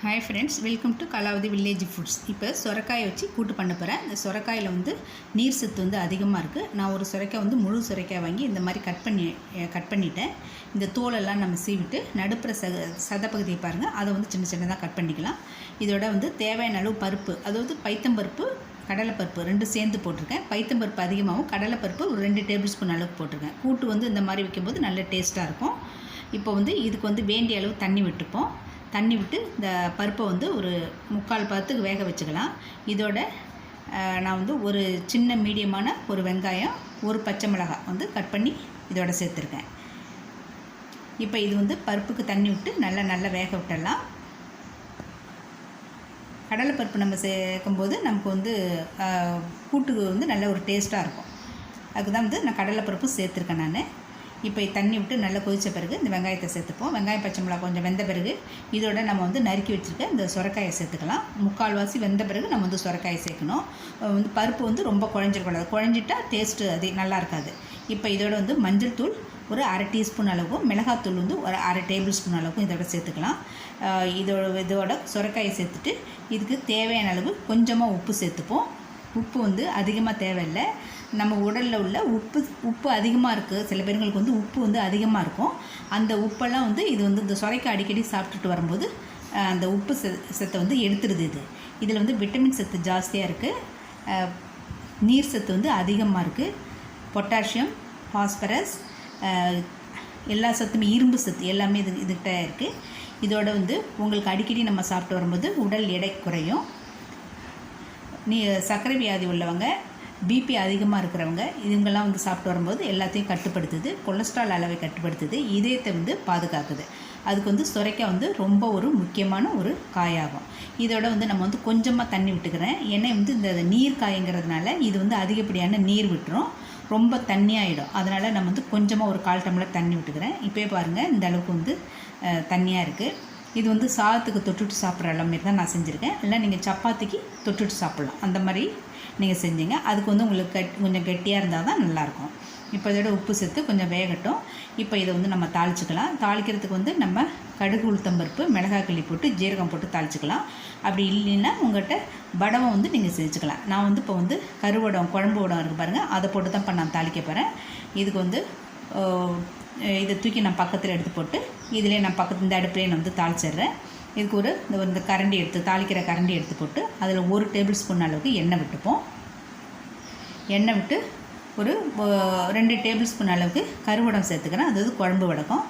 Hi friends welcome to Kalavathi village foods இப்போ சுரக்காயை வச்சு கூட்டு பண்ண போகிறேன் இந்த சுரக்காயில் வந்து நீர் சத்து வந்து அதிகமாக இருக்குது நான் ஒரு சுரைக்காய் வந்து முழு சுரைக்காய் வாங்கி இந்த மாதிரி கட் பண்ணி கட் பண்ணிட்டேன். இந்த தோலெல்லாம் நம்ம சீவிட்டு நடுப்புற சத சதப்பகுதியை பாருங்கள் அதை வந்து சின்ன சின்னதாக கட் பண்ணிக்கலாம். இதோட வந்து தேவையான அளவு பருப்பு அதாவது பைத்தம்பருப்பு கடலைப்பருப்பு ரெண்டு சேர்ந்து போட்டிருக்கேன். பைத்தம்பருப்பு அதிகமாகவும் கடலைப்பருப்பு ஒரு ரெண்டு டேபிள் ஸ்பூன் அளவுக்கு போட்டிருக்கேன். கூட்டு வந்து இந்த மாதிரி வைக்கும்போது நல்ல டேஸ்ட்டாக இருக்கும். இப்போ வந்து இதுக்கு வந்து வேண்டிய அளவு தண்ணி விட்டுப்போம். தண்ணி விட்டு இந்த பருப்பை வந்து ஒரு முக்கால் பத்துக்கு வேக வச்சுக்கலாம். இதோட நான் வந்து ஒரு சின்ன மீடியமான ஒரு வெங்காயம் ஒரு பச்சை மிளகாய் வந்து கட் பண்ணி இதோட சேர்த்துருக்கேன். இப்போ இது வந்து பருப்புக்கு தண்ணி விட்டு நல்லா நல்லா வேக விட்டுடலாம். கடலைப்பருப்பு நம்ம சேர்க்கும்போது நமக்கு வந்து கூட்டுக்கு வந்து நல்ல ஒரு டேஸ்ட்டாக இருக்கும். அதுக்கு தான் வந்து நான் கடலைப்பருப்பு சேர்த்துருக்கேன் நான். இப்போ தண்ணி விட்டு நல்லா கொதித்த பிறகு இந்த வெங்காயத்தை சேர்த்துப்போம். வெங்காயம் பச்சை மிளகா கொஞ்சம் வெந்த பிறகு இதோட நம்ம வந்து நறுக்கி வச்சுருக்க இந்த சுரக்காயை சேர்த்துக்கலாம். முக்கால்வாசி வெந்த பிறகு நம்ம வந்து சுரக்காயை சேர்க்கணும். வந்து பருப்பு வந்து ரொம்ப குழஞ்சிடக்கூடாது குழஞ்சிட்டா டேஸ்ட்டு அது நல்லா இருக்காது. இப்போ இதோட வந்து மஞ்சள் தூள் ஒரு அரை டீஸ்பூன் அளவுக்கும் மிளகாத்தூள் வந்து ஒரு அரை டேபிள் ஸ்பூன் அளவுக்கும் இதோட சேர்த்துக்கலாம். இதோட இதோட சுரக்காயை சேர்த்துட்டு இதுக்கு தேவையான அளவு கொஞ்சமாக உப்பு சேர்த்துப்போம். உப்பு வந்து அதிகமாக தேவையில்லை. நம்ம உடலில் உள்ள உப்பு உப்பு அதிகமாக இருக்குது சில பேருங்களுக்கு வந்து உப்பு வந்து அதிகமாக இருக்கும். அந்த உப்பெல்லாம் வந்து இது வந்து இந்த சுரைக்கு அடிக்கடி சாப்பிட்டுட்டு வரும்போது அந்த உப்பு சத்தை வந்து எடுத்துடுது இது. இதில் வந்து விட்டமின் சத்து ஜாஸ்தியாக இருக்குது நீர் சத்து வந்து அதிகமாக இருக்குது பொட்டாசியம் ஃபாஸ்பரஸ் எல்லா சத்துமே இரும்பு சத்து எல்லாமே இது இதுகிட்ட இருக்குது இதோட வந்து உங்களுக்கு அடிக்கடி நம்ம சாப்பிட்டு வரும்போது உடல் எடை குறையும். நீ சர்க்கரை வியாதி உள்ளவங்க பிபி அதிகமாக இருக்கிறவங்க இதுங்கெல்லாம் வந்து சாப்பிட்டு வரும்போது எல்லாத்தையும் கட்டுப்படுத்துது கொலஸ்ட்ரால் அளவை கட்டுப்படுத்துது இதயத்தை வந்து பாதுகாக்குது. அதுக்கு வந்து சுரைக்காய் வந்து ரொம்ப ஒரு முக்கியமான ஒரு காயாகும். இதோட வந்து நம்ம வந்து கொஞ்சமாக தண்ணி விட்டுக்கிறேன். ஏன்னா வந்து இந்த நீர் காய்ங்கிறதுனால இது வந்து அதிகப்படியான நீர் விட்டுரும். ரொம்ப தண்ணியாகிடும் அதனால் நம்ம வந்து கொஞ்சமாக ஒரு கால் டம்ளர் தண்ணி விட்டுக்கிறேன். இப்போயே பாருங்கள் இந்த அளவுக்கு வந்து தண்ணியாக இருக்குது இது வந்து சாதத்துக்கு தொட்டுட்டு சாப்பிட்ற மாதிரி தான் நான் செஞ்சுருக்கேன். இல்லை நீங்கள் சப்பாத்திக்கு தொட்டுட்டு சாப்பிட்லாம். அந்த மாதிரி நீங்கள் செஞ்சீங்க. அதுக்கு வந்து உங்களுக்கு கட் கொஞ்சம் கெட்டியாக இருந்தால் தான் நல்லாயிருக்கும். இப்போ இதோட உப்பு சேர்த்து கொஞ்சம் வேகட்டும். இப்போ இதை வந்து நம்ம தாளிச்சிக்கலாம். தாளிக்கிறதுக்கு வந்து நம்ம கடுகு உளுத்தம்பருப்பு மிளகாய் கிளி போட்டு ஜீரகம் போட்டு தாளிச்சிக்கலாம். அப்படி இல்லைன்னா உங்கள்கிட்ட வடவம் வந்து நீங்கள் செஞ்சுக்கலாம். நான் வந்து இப்போ வந்து கருவடம் குழம்பு வடம் இருக்குது பாருங்கள் அதை போட்டு தான் இப்போ நான் தாளிக்க போகிறேன் இதுக்கு வந்து இதை தூக்கி நான் பக்கத்தில் எடுத்து போட்டு இதிலே நான் பக்கத்து இந்த அடுப்புலேயே நான் வந்து தாளிச்சிடுறேன். இதுக்கு ஒரு இந்த இந்த கரண்டி எடுத்து தாளிக்கிற கரண்டி எடுத்து போட்டு அதில் ஒரு டேபிள் ஸ்பூன் அளவுக்கு எண்ணெய் விட்டுப்போம். எண்ணெய் விட்டு ஒரு ரெண்டு டேபிள் ஸ்பூன் அளவுக்கு கருவடம் சேர்த்துக்கிறேன். அதாவது குழம்பு வடக்கம்.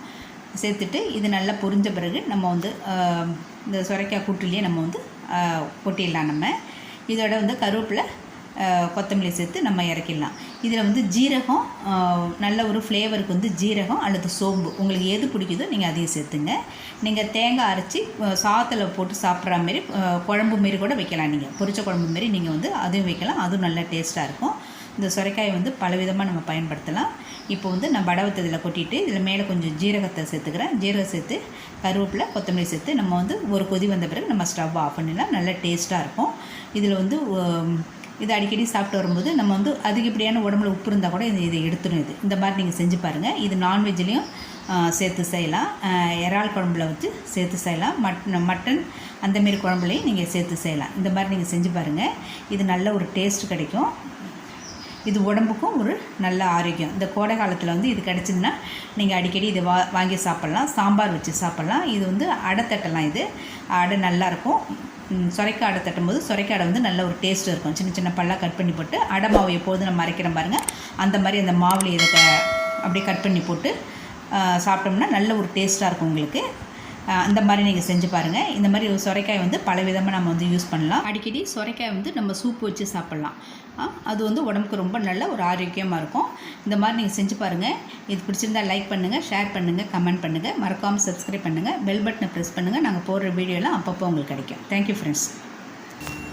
சேர்த்துட்டு இது நல்லா பொரிஞ்ச பிறகு நம்ம வந்து இந்த சுரைக்காய் கூட்டுலேயே நம்ம வந்து கொட்டிடலாம் நம்ம. இதோட வந்து கருவேப்பிலை கொத்தமல்லி சேர்த்து நம்ம இறக்கிடலாம். இதில் வந்து ஜீரகம் நல்ல ஒரு ஃப்ளேவருக்கு வந்து ஜீரகம் அல்லது சோம்பு. உங்களுக்கு எது பிடிக்குதோ நீங்கள் அதையும் சேர்த்துங்க. நீங்கள் தேங்காய் அரைச்சி சாத்தில் போட்டு சாப்பிட்ற மாரி குழம்பு மாரி கூட வைக்கலாம் நீங்கள். பொரிச்ச குழம்பு மாரி நீங்கள் வந்து அதையும் வைக்கலாம். அதுவும் நல்ல டேஸ்ட்டாக இருக்கும். இந்த சுரைக்காயை வந்து பலவிதமாக நம்ம பயன்படுத்தலாம். இப்போ வந்து நான் படவத்தை இதில் கொட்டிட்டு இதில் மேலே கொஞ்சம் ஜீரகத்தை சேர்த்துக்கிறேன். ஜீரகம் சேர்த்து கருவேப்பிலை கொத்தமல்லி சேர்த்து நம்ம வந்து ஒரு கொதி வந்த பிறகு நம்ம ஸ்டவ் ஆஃப் பண்ணிடலாம். நல்ல டேஸ்ட்டாக இருக்கும். இதில் வந்து இது அடிக்கடி சாப்பிட்டு வரும்போது நம்ம வந்து அதிகப்படியான உடம்புல உப்பு இருந்தால் கூட இது இதை எடுத்துடும் இது. இந்த மாதிரி நீங்கள் செஞ்சு பாருங்கள் இது நான்வெஜ்லேயும் சேர்த்து செய்யலாம். இறால் குழம்புல வச்சு சேர்த்து செய்யலாம். மட் மட்டன் அந்தமாரி குழம்புலையும் நீங்கள் சேர்த்து செய்யலாம். இந்த மாதிரி நீங்கள் செஞ்சு பாருங்கள் இது நல்ல ஒரு டேஸ்ட் கிடைக்கும். இது உடம்புக்கும் ஒரு நல்ல ஆரோக்கியம். இந்த கோடை காலத்தில் வந்து இது கிடச்சிதுன்னா நீங்கள் அடிக்கடி இதை வா வாங்கி சாப்பிட்லாம். சாம்பார் வச்சு சாப்பிட்லாம். இது வந்து அடை தட்டலாம் இது. அடை நல்லாயிருக்கும் சுரைக்காய் அடை தட்டும்போது சுரைக்காடை வந்து நல்ல ஒரு டேஸ்ட் இருக்கும். சின்ன சின்ன பல்லாக கட் பண்ணி போட்டு அடை மாவு எப்போது நம்ம அரைக்கிறோம் பாருங்கள் அந்த மாதிரி அந்த மாவில் இதை க அப்படியே கட் பண்ணி போட்டு சாப்பிட்டோம்னா நல்ல ஒரு டேஸ்ட்டாக இருக்கும் உங்களுக்கு. அந்த மாதிரி நீங்கள் செஞ்சு பாருங்கள் இந்த மாதிரி சுரைக்காய் வந்து பல விதமாக நம்ம வந்து யூஸ் பண்ணலாம். அடிக்கடி சுரைக்காய் வந்து நம்ம சூப் வச்சு சாப்பிட்லாம். அது வந்து உடம்புக்கு ரொம்ப நல்ல ஒரு ஆரோக்கியமாக இருக்கும். இந்த மாதிரி நீங்கள் செஞ்சு பாருங்கள் இது பிடிச்சிருந்தால் லைக் பண்ணுங்கள் ஷேர் பண்ணுங்கள் கமெண்ட் பண்ணுங்கள் மறக்காமல் சப்ஸ்கிரைப் பண்ணுங்கள் பெல் பட்டனை ப்ரெஸ் பண்ணுங்கள் நாங்கள் போடுற வீடியோலாம் அப்பப்போ உங்களுக்கு கிடைக்கும். Thank you friends